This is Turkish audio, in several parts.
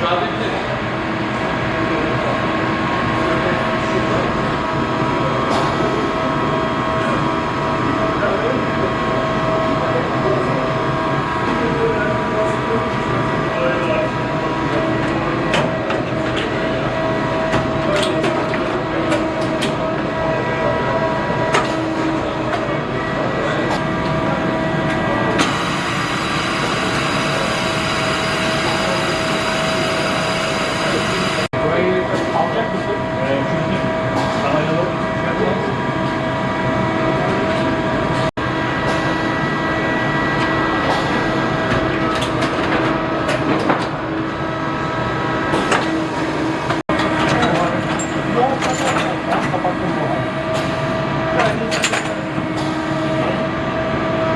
Müsaade edin.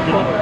Tamam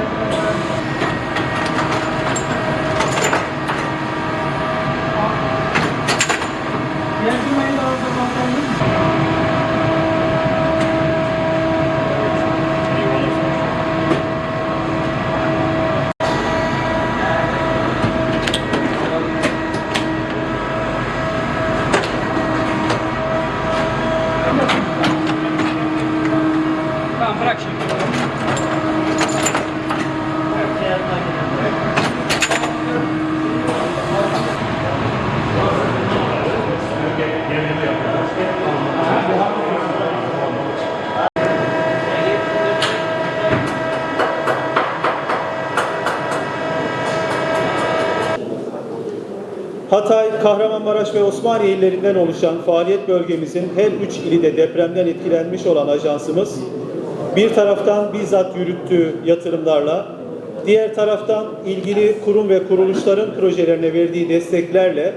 Hatay, Kahramanmaraş ve Osmaniye illerinden oluşan faaliyet bölgemizin her üç ili de depremden etkilenmiş olan ajansımız, bir taraftan bizzat yürüttüğü yatırımlarla, diğer taraftan ilgili kurum ve kuruluşların projelerine verdiği desteklerle,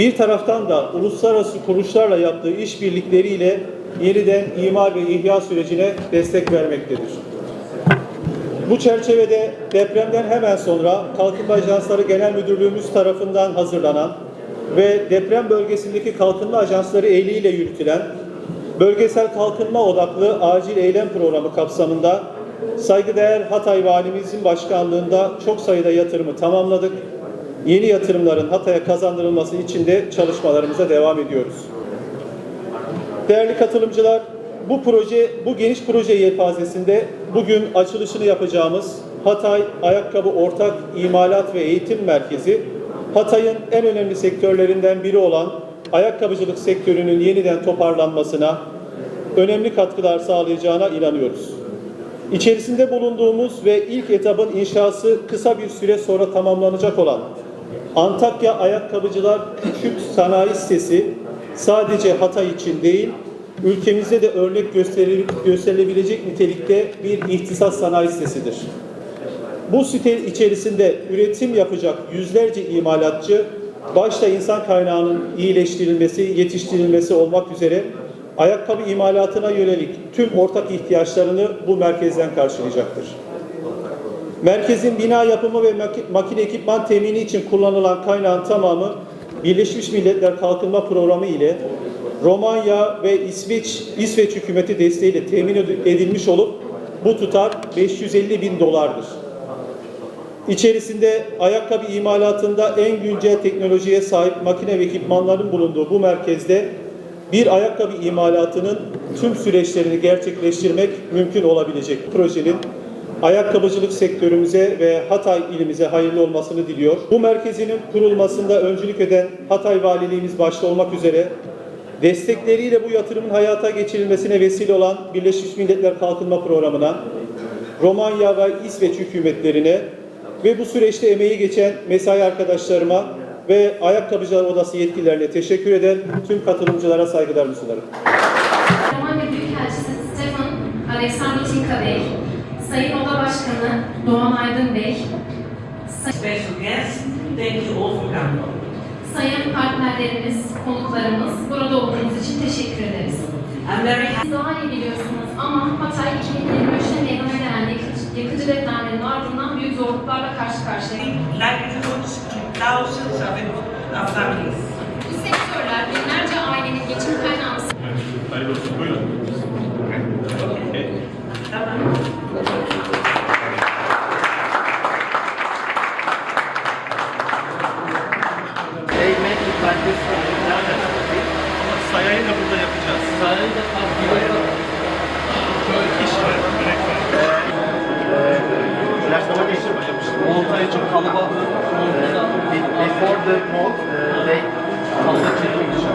bir taraftan da uluslararası kuruluşlarla yaptığı işbirlikleriyle yeniden imar ve ihya sürecine destek vermektedir. Bu çerçevede depremden hemen sonra Kalkınma Ajansları Genel Müdürlüğümüz tarafından hazırlanan ve deprem bölgesindeki kalkınma ajansları eliyle yürütülen bölgesel kalkınma odaklı acil eylem programı kapsamında saygıdeğer Hatay Valimizin başkanlığında çok sayıda yatırımı tamamladık. Yeni yatırımların Hatay'a kazandırılması için de çalışmalarımıza devam ediyoruz. Değerli katılımcılar, bu proje, bu geniş proje yelpazesinde bugün açılışını yapacağımız Hatay Ayakkabı Ortak İmalat ve Eğitim Merkezi, Hatay'ın en önemli sektörlerinden biri olan ayakkabıcılık sektörünün yeniden toparlanmasına önemli katkılar sağlayacağına inanıyoruz. İçerisinde bulunduğumuz ve ilk etapın inşası kısa bir süre sonra tamamlanacak olan Antakya Ayakkabıcılar Küçük Sanayi Sitesi sadece Hatay için değil, ülkemizde de örnek gösteri- gösterilebilecek nitelikte bir ihtisas sanayi sitesidir. Bu site içerisinde üretim yapacak yüzlerce imalatçı, başta insan kaynağının iyileştirilmesi, yetiştirilmesi olmak üzere ayakkabı imalatına yönelik tüm ortak ihtiyaçlarını bu merkezden karşılayacaktır. Merkezin bina yapımı ve maki- makine ekipman temini için kullanılan kaynağın tamamı Birleşmiş Milletler Kalkınma Programı ile Romanya ve İsveç İsveç hükümeti desteğiyle temin edilmiş olup bu tutar 550 bin dolardır. İçerisinde ayakkabı imalatında en güncel teknolojiye sahip makine ve ekipmanların bulunduğu bu merkezde bir ayakkabı imalatının tüm süreçlerini gerçekleştirmek mümkün olabilecek projenin ayakkabıcılık sektörümüze ve Hatay ilimize hayırlı olmasını diliyor. Bu merkezinin kurulmasında öncülük eden Hatay Valiliğimiz başta olmak üzere destekleriyle bu yatırımın hayata geçirilmesine vesile olan Birleşmiş Milletler Kalkınma Programı'na, Romanya ve İsveç hükümetlerine ve bu süreçte emeği geçen mesai arkadaşlarıma ve Ayakkabıcılar Odası yetkililerine teşekkür eder. Tüm katılımcılara saygılarımı sunarım. Romanya Büyükelçisi Stefan Aleksandroviçka Bey, Sayın Oda Başkanı Doğan Aydın Bey, Say- special guests, thank you all for coming. sayın partnerlerimiz, konuklarımız, burada olduğunuz için teşekkür ederiz. I'm very happy. Siz daha iyi biliyorsunuz ama Hatay 2023'te meydana gelen yakıcı, depremlerin ardından büyük zorluklarla karşı karşıya. to thousands of, families. Bu sektörler binlerce ailenin geçim kaynağını Hayırlı olsun. Buyurun. They make it like this for the Sayayı da burada yapacağız. Sarayı da. Direkt var. İlaçlama geçti. Montaj için kalıba before the mold uh, they kalıba çekmek için.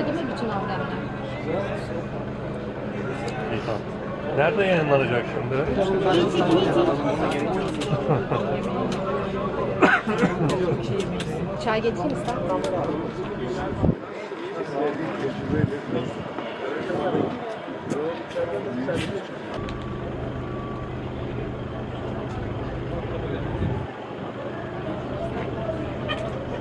Çıkıyor değil mi bütün amblemler? İyi tamam. Nerede yayınlanacak şimdi? Çay getireyim ister misin?